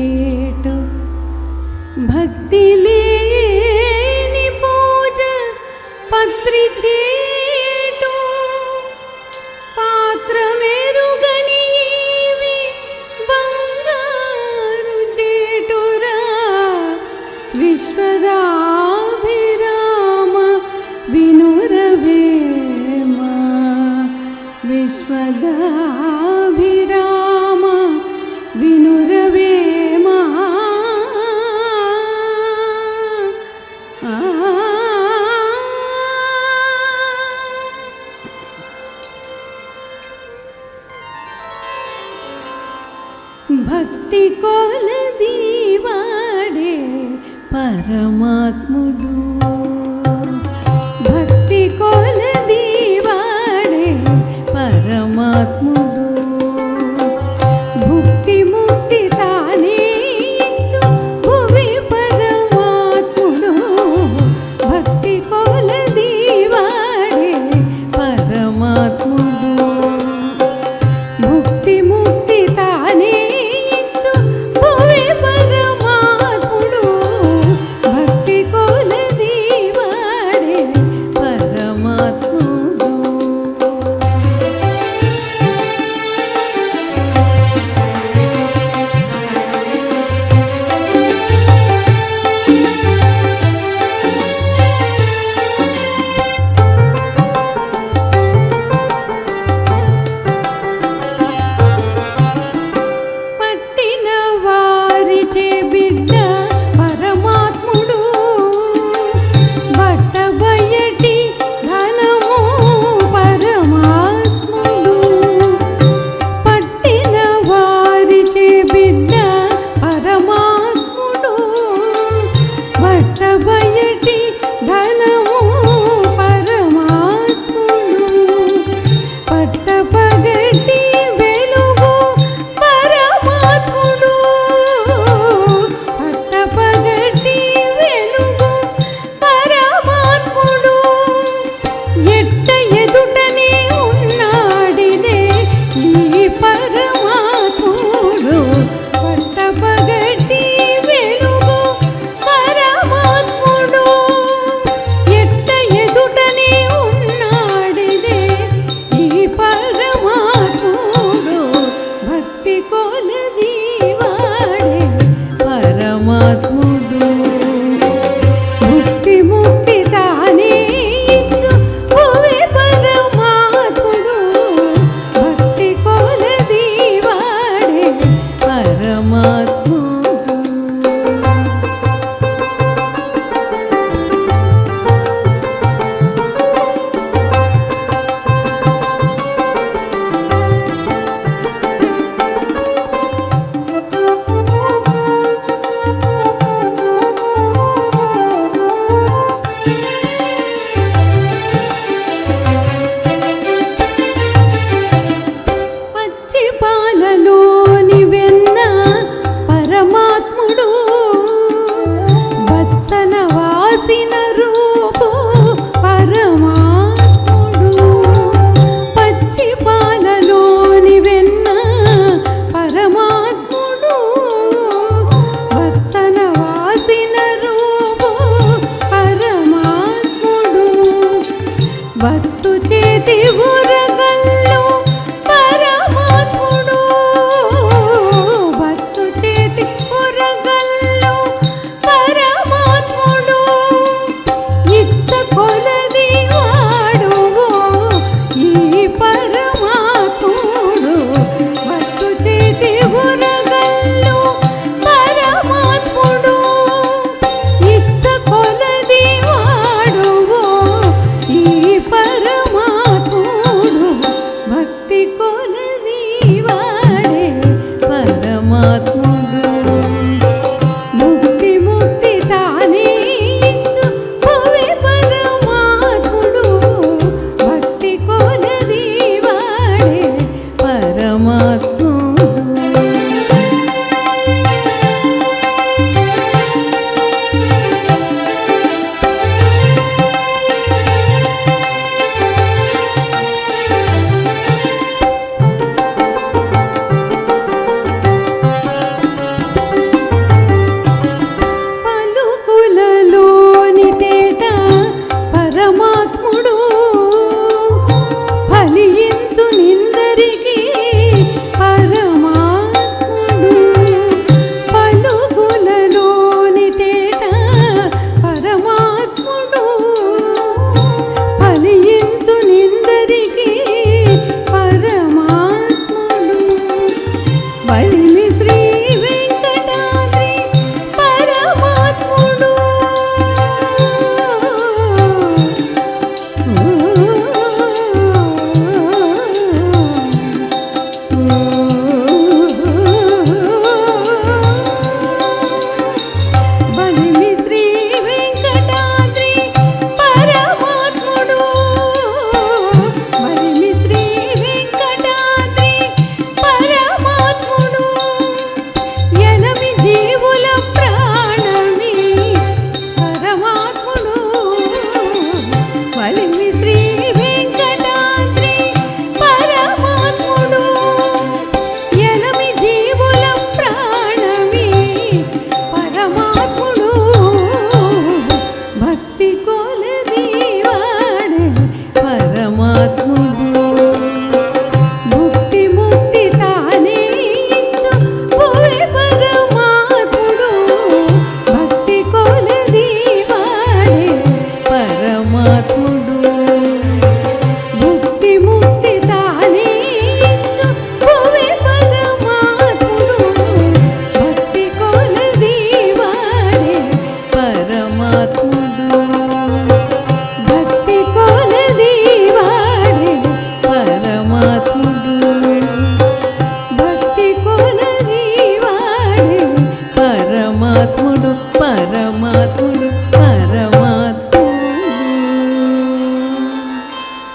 చేటు. భక్తి లేని పూజ పత్రి చేటు. పాత్రమెరుగని బంగారు చేటురా. విశ్వదాభిరామ వినురవేమ. విశ్వదా పరమాత్ముడు. భక్తి కొలది వాడే పరమాత్ముడు. பட்ட பகட்டி ಟಿವು কোলে